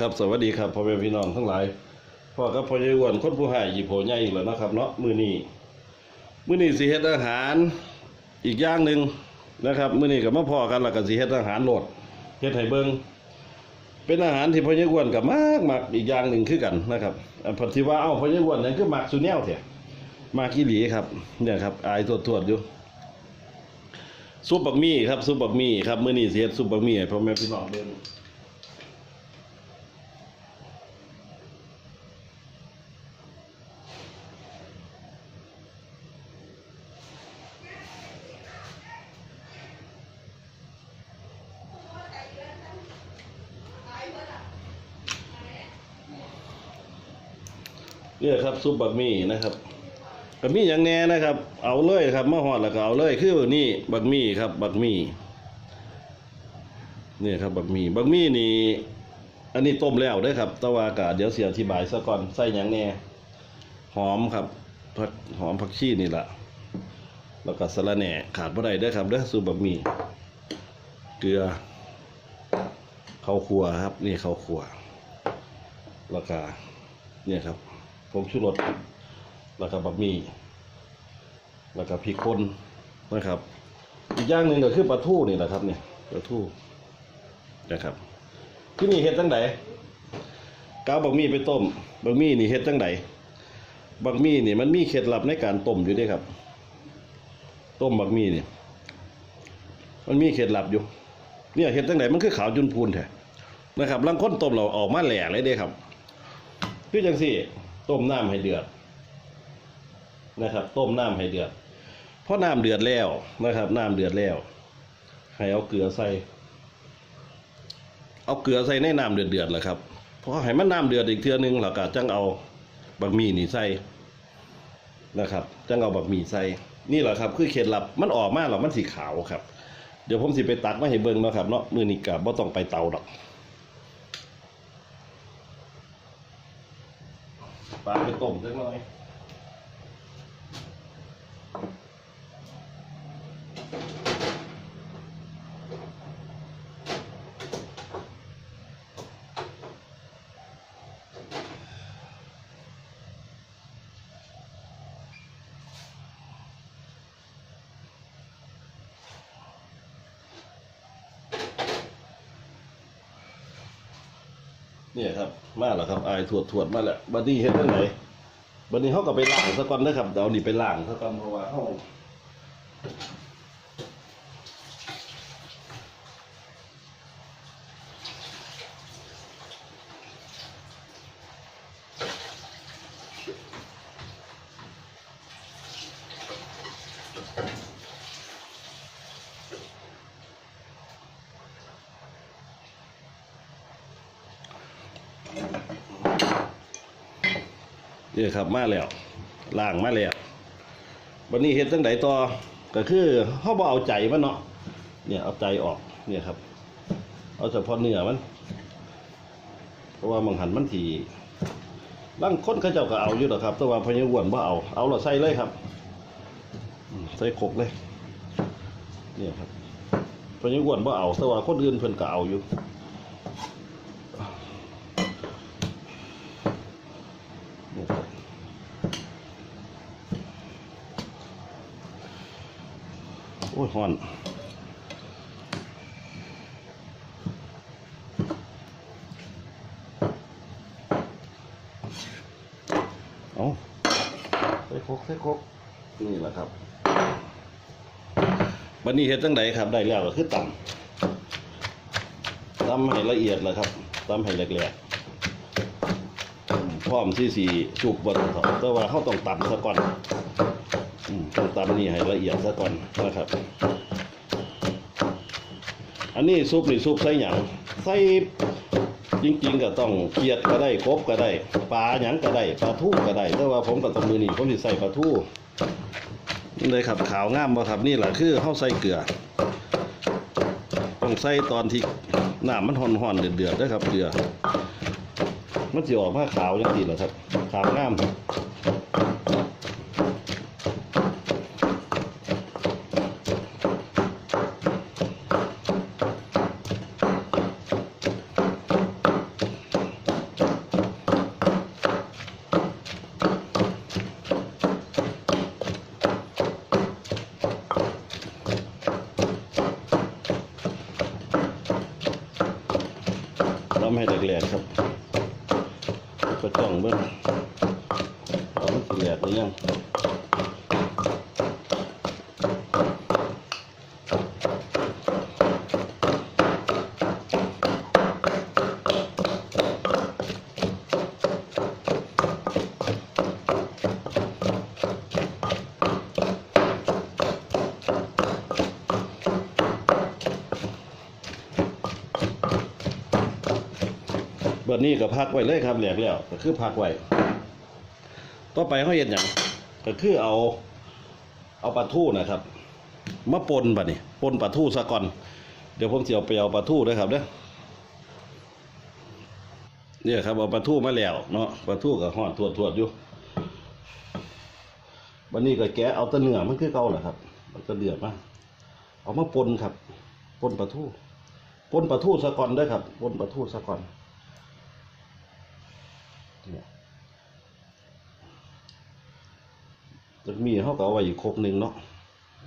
ครับสวัสดีครับพ่อแม่พี่น้องทั้งหลายพ่อกับพ่อใหญ่อ้วนคนผู้หายหยิบโผใหญ่อีกแล้วนะครับเนาะมือนี้มือนี้สิเฮ็ดอาหารอีกอย่างหนึ่งนะครับมือนี้ก็มาพ่อกันแล้วก็สิเฮ็ดอาหารโลดเฮ็ดให้เบิงเป็นอาหารที่พ่อใหญ่วนก็มากมักอีกอย่างหนึ่งคือกันนะครับอันพอที่ว่าเอ้าพ่อใหญ่วนนั่นคือมักสุแนวแท้มากอีหลีครับเนี่ยครับอายตรวจๆอยู่ซุปบักหมี่ครับซุปบักหมี่ครับมือนี้สิเฮ็ดซุปบักหมี่พ่อแม่พี่น้องเบิ่ง เนี่ยครับซุปบักหมี่นะครับบักหมี่อย่างแน่นะครับ เอาเลยครับมาหอดแล้วก็เอาเลยคือนี่บักหมี่ครับบักหมี่เนี่ยครับบักหมี่บักหมี่นี่อันนี้ต้มแล้วเด้ครับตะวาอากาเดี๋ยวเสียอธิบายซะก่อนใส่หยังแน่หอมครับผักหอมผักชีนี่แหละแล้วก็สะระแหน่ขาดบ่ได้เด้ครับเด้อซุปบักหมี่เกลือข้าวคั่วครับ นี่ข้าวคั่วแล้วก็เนี่ยครับ ผงชูรสแล้วก็บะหมี่แล้วก็พริกป่นนะครับ อีกอย่างหนึ่งก็คือปลาทูนี่แหละครับเนี่ยปลาทูนะครับ ที่นี่เฮ็ดจังไดกาบะหมี่ไปต้มบะหมี่นี่เฮ็ดจังไดบะหมี่นี่มันมีเคล็ดลับในการต้มอยู่ด้วยครับ ต้มบะหมี่นี่มันมีเคล็ดลับอยู่เนี่ยเฮ็ดจังไดมันคือขาวจุนพูนแท้นะครับลังค้นต้มเราออกมาแหลกเลยเด้ครับคือจังสี่ ต้มน้ำให้เดือดนะครับ ต้มน้ำให้เดือดเพอน้ำเดือดแล้วนะครับ น้ำเดือดแล้วให้เอาเกลือใส่ เอาเกลือใส่ในน้ำเดือดเดือดแหละครับเพอให้มันน้ำเดือดอีกเทื่อนึงแล้วก็จังเอาบะหมี่นี่ใส่นะครับจังเอาบะหมี่ใส่นี่แหละครับ คือเคล็ดลับมันออกมาแล้วมันสีขาวครับ เดี๋ยวผมสิไปตักมาให้เบิ่งเนาะครับเนาะมือนี้กับบ่ต้องไปเตาดอก ปลาไปต้มสักหน่อย เนี่ยครับมาแล้วครับอายถวดถวดมาแล้วบัดนี้เห็นได้ไหนบัดนี้เขาก็ไปล่างซะก่อนนะครับเดี๋ยวเอานี่ไปล่างซะก่อนเพราะว่าเขา นี่ครับมาแล้วล้างมาแล้วบัดนี้เฮ็ดจังไดต่อก็คือเขาบ่เอาใจมันเนาะเนี่ยเอาใจออกเนี่ยครับ เอาเฉพาะเนื้อมัน เพราะว่ามังหันมันทีบางคนเขาเจ้าก็เอาอยู่หรอครับ แต่ว่าพญวนบ่เอาเอาเราใส่เลยครับใส่ขกเลยเนี่ยครับพญวนบ่เอาแต่ว่าคนอื่นเพิ่นก็เอาอยู่ นี่ครับ โอ้ยฮ้อนเอาใส่โคกใส่โคกนี่แหละครับวันนี้เฮ็ดจังไดครับ ได้แล้วก็คือตำตำให้ละเอียดเลยครับตำให้แหลกๆพร้อมที่สีจุกบนเถาแต่ว่าเขาต้องตำซะก่อนอืม ต้องตำนี่ให้ละเอียดซะก่อนนะครับ อันนี้ซุปนี่ซุปใส่หยังใส่จริงๆก็ต้องเกียดก็ได้กบก็ได้ปลาหยังก็ได้ปลาทูก็ได้ แต่ว่าผมกับตมือนี่ผมสิใส่ปลาทู่เลยครับขาวงามบ่ครับนี่แหละคือเฮาใส่เกลือ ต้องใส่ตอนที่หน้ำมันห่อนๆเดือดๆเด้อครับเกลือมันสิออกมาขาวจังซี่เหรอครับ ขาวงาม ทำให้แหลกๆครับก็จ้องเบิ่งเอามันสิแหลกหรือยัง บัด นี้ก็พักไว้เลยครับแหลกแล้วก็คือพักไว้ต่อไปเขาเห็นอย่างก็คือเอา เอาปลาทูนะครับมาปนบัดนี้ปนปลาทูซะก่อน เดี๋ยวผมจะเอาไปเอาปลาทูด้วยครับเด้อเนี่ยครับเอาปลาทูมาแล้วเนาะปลาทูกับห่อนทวดทวดๆอยู่บัดนี้ก็แกะเอาตะเนื้อมันคือเก่าแหละครับมันก็เดือดมากเอามาปนครับปนปลาทูปนปลาทูซะก่อนด้อครับปนปลาทูซะก่อน เนี่ย จะมีเขาก็เอาไว้อีกครกหนึ่งเนาะ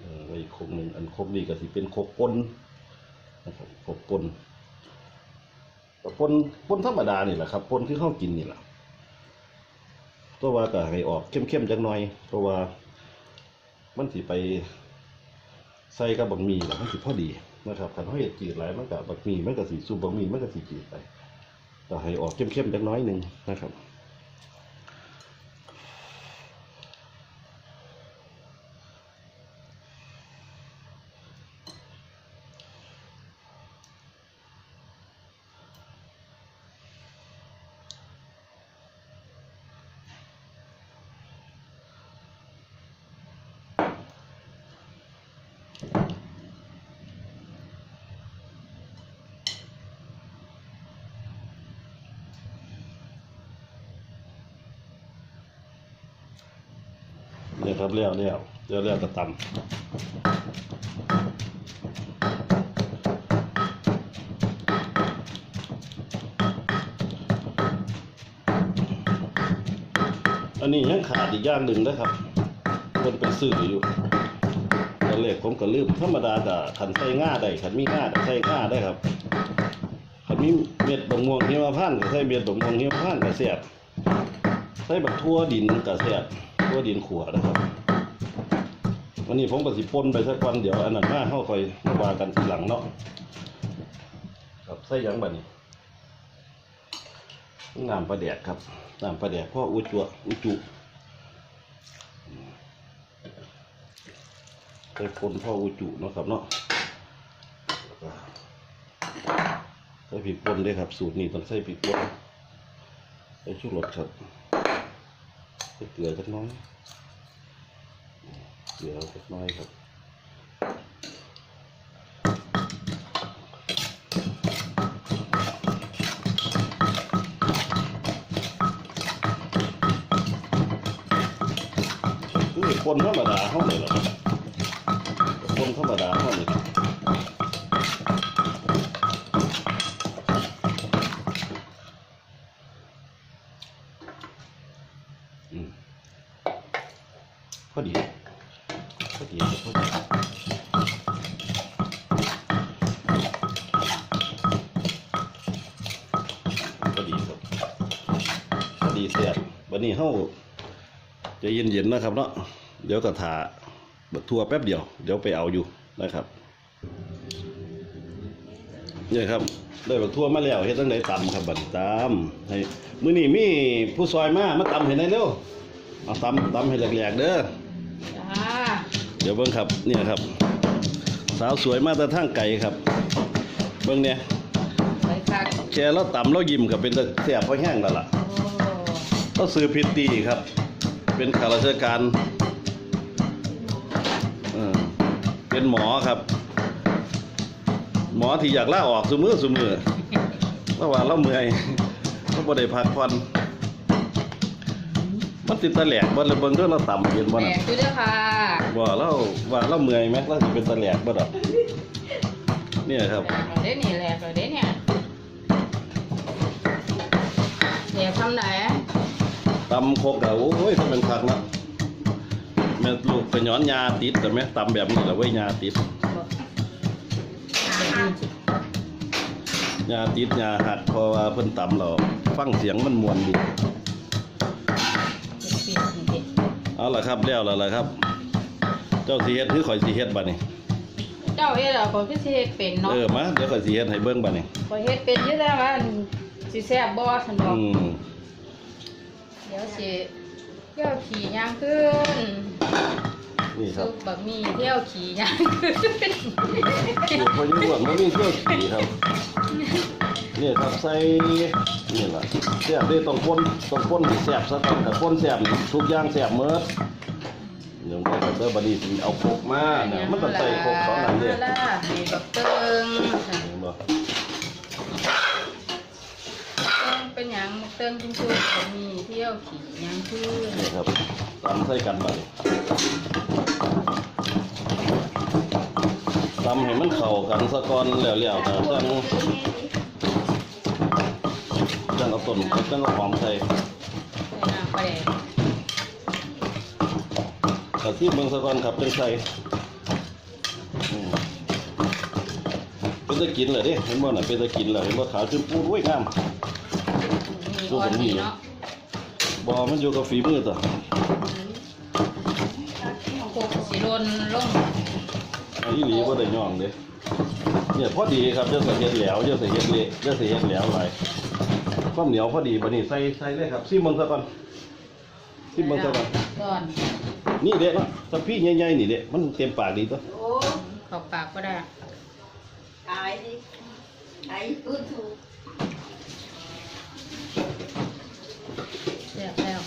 ออไว้อีกครกหนึ่งอันครกนี้ก็สิเป็นครกปนนะครับครกปนปนปนธรรมดานี่แหละครับปนที่เขากินนี่แหละตัวว่าก็ให้ออกเข้มๆจังหน่อยเพราะว่ามันสิไปใส่กับบักหมี่แล้วมันสิพอดีนะครับคันเขาเห็ดจืดหลายมันกับบักหมี่มันก็สิสูบบักหมี่มันก็สิจืดไปก็ให้ออกเข้มๆจักหน้อยหนึ่งนะครับ เนี่ยครับเลี้ยวเลี้ยวเลี้ยวเลี้ยวกระตำอันนี้ยังขาดอีกอย่างหนึ่งนะครับคนไปซื้ออยู่ตอนแรกผมก็ลืมธรรมดากับขันใส่ง่าได้ขันมีง่าใส่ง่าได้ครับขันมีเม็ดบงม่วงหิมพานต์ก็ใส่เม็ดบงม่วงหิมพานต์ก็เสียบใส่บักทั่วดินกระเสียบ ทั่วดินขัวนะครับวันนี้ผมก็สิปนไปสักวันเดี๋ยวอันนั้นมาเข้าคอยมาว่ากันทีหลังเนาะครับใส่ยังบัดนี้น้ำปลาแดกครับน้ำปลาแดกพ่ออุจัวอุจุใส่คนพ่ออุจุเนาะครับเนาะใส่พริกป่นด้วยครับ สูตรนี้ต้องใส่พริกป่นใส่ชูรสครับ เกลือสักน้อยเกลือสักน้อยครับคนธรรมดาเขาเลยหรอครับ เย็นๆนะครับเนาะเดี๋ยวก็ถาบักทัวแป๊บเดียว เดี๋ยวไปเอาอยู่นะครับเนี่ยครับได้บักทัวมาแล้วเฮ็ดตั้งไหนตำครับบัดนี้ตำให้มื้อนี้มีผู้ซอยมามาตำให้ได้เร็วเอาตำตำให้แหลกๆเด้อจ้าเดี๋ยวเบิ่งครับเนี่ยครับ สาวสวยมาแต่ทางไกลครับ เบิ่งเนี่ยไปคักแค่เราตำเรายิ้มก็เป็นตาแซ่บพอแห้งแล้วล่ะโอ้ก็ซื้อพิตตีครับ เป็นข้าราชการเออเป็นหมอครับ หมอที่อยากลาออกสมือสมือเพราะว่าเราเมื่อยเราบ่ได้พักผ่อนมันติดตะแหลกบ่เลยเบิ่งเด้อเราต่ำเย็นบ่แหลน่ะกด้วยเด้อค่ะว่าเราว่าเราเมื่อยไหมเราสิเป็นตะแหลกบ่ดอกเนี่ยครับแหลกเลยเด้เนี่ยแหลกเลยเด้เนี่ยแหลกทำไหน ตำโคกอะโอ้ยถ้าเป็นผักนะแม่ลูกไปย้อนยาติดแต่แม่ตำแบบนี้แหละเว้ยยาติดยาติดยาหักเพราะว่าเพิ่นตำเราฟังเสียงมันมวนดีปิดปิดเอาล่ะครับแล้วแล้วล่ะครับ เจ้าสีเฮ็ดคือข่อยสีเฮ็ดบัดนี้เจ้าเฮ็ดอะคนที่สิเฮ็ดเป็นเนาะเออมาเดี๋ยวข่อยสีเฮ็ดให้เบิ่งบัดนี้ข่อยเฮ็ดเป็นอยู่แล้วว่าสิแซ่บบ่ซั่นดอกอืมเดี๋ยวสิเที่ยวขี่ย่างขึ้นนี่ครัซุบปบะหมี่เที่ยวขี่ย่างขึ้นสูตรพอยิ่งหวงมันมีเที่ยวขี่ครับนี่ครับใส่นี่ล่ะแซ่บได้ต้องพ่นต้องพ่นให้แซ่บซะก่อนแต่พ่นแซ่บนี่ทุกอย่างแซ่บหมดเดี๋ยวก็เด้อบัดนี้สิเอาพกมาเนี่ยมันต้องใส่พกสองอันเด้ล่ะให้บักเติงเห็นบ่ เติงเป็น หยังบักเติงจริงๆบะมีเที่ยวขี่ย่างขึ้นนี่ครับตำใส่กันบัดนี้ตำให้มันเข้ากันซะก่อนแล้วๆก็จังจังเอาต้นจังเอาหอมใส่ใส่น้ำปลาแดกกะทิเบิ่งซะก่อนครับจังใส่อืมเป็นตะกินเหรอเด้เห็นบ่น่ะเป็นตะกินเหรอเห็นบ่ขาวจนปูดโอ้ยงาม มีอ่อนดีเนาะบ่มันอยู่กับฝีมือตัวโคกสีโดนลงอันนี้หลีบ่ได้ย่องเด้เนี่ยพอดีครับจะใส่เฮ็ดแหล้วจะใส่เฮ็ดเละจะใส่เฮ็ดแหล้วหลายความเหนียวพอดีบัดนี้ใส่ใส่เลยครับซิมเบิ่งซะก่อนซิมเบิ่งซะก่อนก่อนนี่เด้เนาะถ้าพี่ใหญ่ๆนี่เด้มันเต็มปากดีตัวโอ้เข้าปากก็ได้ตายดิไอ้พูดถูก แซ่บแล้ว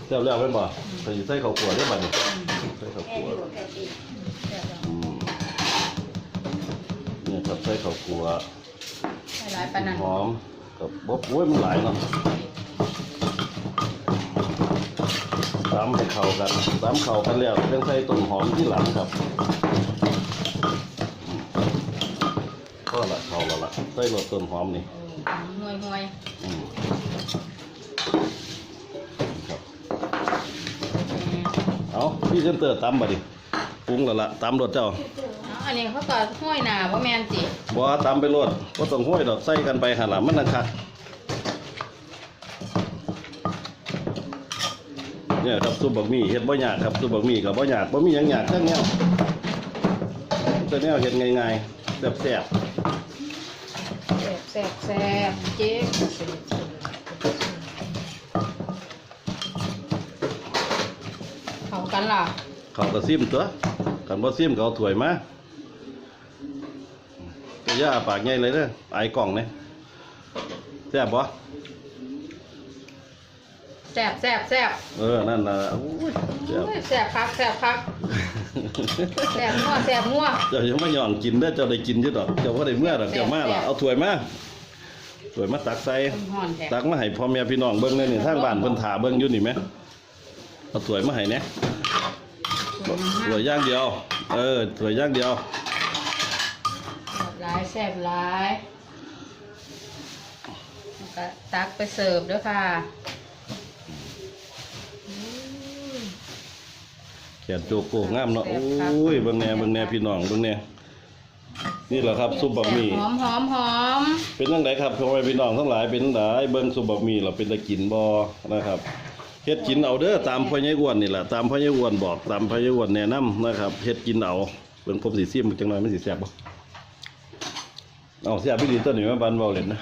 แซ่บแล้วแม่นบ่ใส่ใส่ข้าวคั่วเด้อบัดนี้อืมใส่ข้าวแค่คั่วอยู่แค่ดีแซ่บแล้วอืมเนี่ยครับใส่ข้าวคั่วใส่หลายปานนั้นหอมกับบ๊บโอ้ยมันหลายเนาะตำให้เข้ากันตำเข้ากันแล้วต้องใส่ต้นหอมที่หลังครับก็ละเข้าแล้วล่ะใส่รสต้นหอมนี่ห่วยห่วยอืม พี่เซนเตอร์ตำบัดดิปรุงแล้วล่ะตำรสเจ้าเอาอันนี้เขาก็ห้อยหนาบ่แม่นติบ่ตำไปรสบ่ต้องห้อยดอกใส่กันไปหั่นล่ะมันนังคักเนี่ยครับซุปบักหมี่เฮ็ดบ่ยากครับซุปบักหมี่ก็บ่ยากบ่มีหยังยากทั้งแนวแต่แนวเฮ็ดง่ายๆแซ่บแซ่บแซ่บแซ่บเจ๊เข้า กันล่ะๆเขาก็ซิมตัวกันบ่ซิมก็เอาถ้วยมาก็ย่าปากใหญ่เลยเด้ออายกล่องเนี่ยแซ่บบ่แซ่บแซ่บแซ่บเออ นั่นน่ะอุ้ยแซ่บโอ้ยแซ่บคักแซ่บคักแซ่บนัวแซ่บนัว เจ้ายังไม่ยอมกินเด้อเจ้าได้กินอยู่ดอก เจ้าว่าได้เมื่อดอกเจ้ามาล่ะเอาถ้วยมาถ้วยมาตักใส่ต้นหอนแซ่บตักมาให้พ่อแม่พี่น้องเบิ่งเลยนี่ทางบ้านเพิ่นถาเบิ่งอยู่นี่แหมเอาถ้วยมาให้แหน่ ถ้วยอย่างเดียว เออถ้วยอย่างเดียวแซ่บหลายแซ่บหลายแล้วก็ตักไปเสิร์ฟด้วยค่ะอืมแขนโจโก้งามเนาะโอ้ยเบิ่งแหน่เบิ่งแหน่พี่น้องเบิ่งแหน่นี่แหละครับซุปบะหมี่หอมหอมหอมเป็นจังไดครับพ่อแม่พี่น้องทั้งหลายเป็นจังไดเบิ่งซุปบะหมี่เราเป็นตะกินบ่นะครับ เฮ็ดกินเอาเด้อตามพ่อใหญ่อ้วนนี่แหละตามพ่อใหญ่อ้วนบอกตามพ่อใหญ่อ้วนแนะนำนะครับเฮ็ดกินเอาเบิ่งผมสิซิมจังหน่อยมันสิแซ่บบ่เอาแซ่บพี่ดีตัวนี้มาบันเว้าเล่นนะ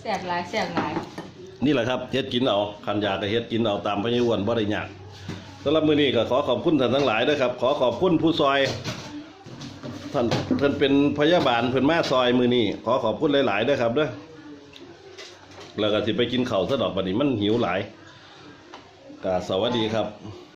แซ่บหลายแซ่บหลายนี่แหละครับเฮ็ดกินเอาคันอยากก็เฮ็ดกินเอาตามพ่อใหญ่อ้วนบ่ได้ยากสำหรับมื้อนี้ก็ขอขอบคุณท่านทั้งหลายด้วยครับ ขอขอบคุณผู้ซอยท่านเพิ่นเป็นพยาบาลเพิ่นมาซอยมื้อนี้ขอขอบคุณหลายๆด้วยครับเด้อ แล้วก็สิไปกินข้าวซะดอกบัดนี้มันหิวหลายก็สวัสดีครับ